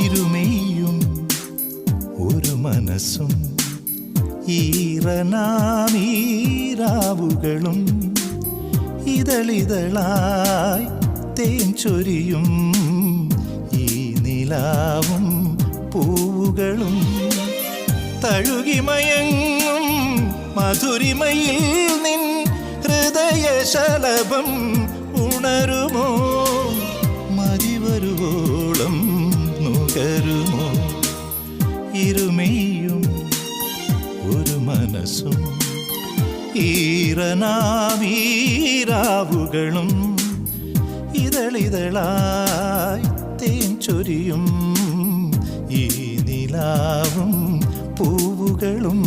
ഇരുമയും ഒരു മനസ്സും ഈറനാമീരാവുകളും ഇതളിതളായി തേൻ ചൊരിയും ഈ നിലാവും പൂവുകളും തഴുകിമയങ്ങും മധുരിമയിൽ നിൻ ഹൃദയശലഭം ഉണരുമോ ഒരു മനസ്സും ഈറനാമീരാവുകളും ഇതളിതളായി തേൻ ചൊരിയും ഈ നിലാവും പൂവുകളും.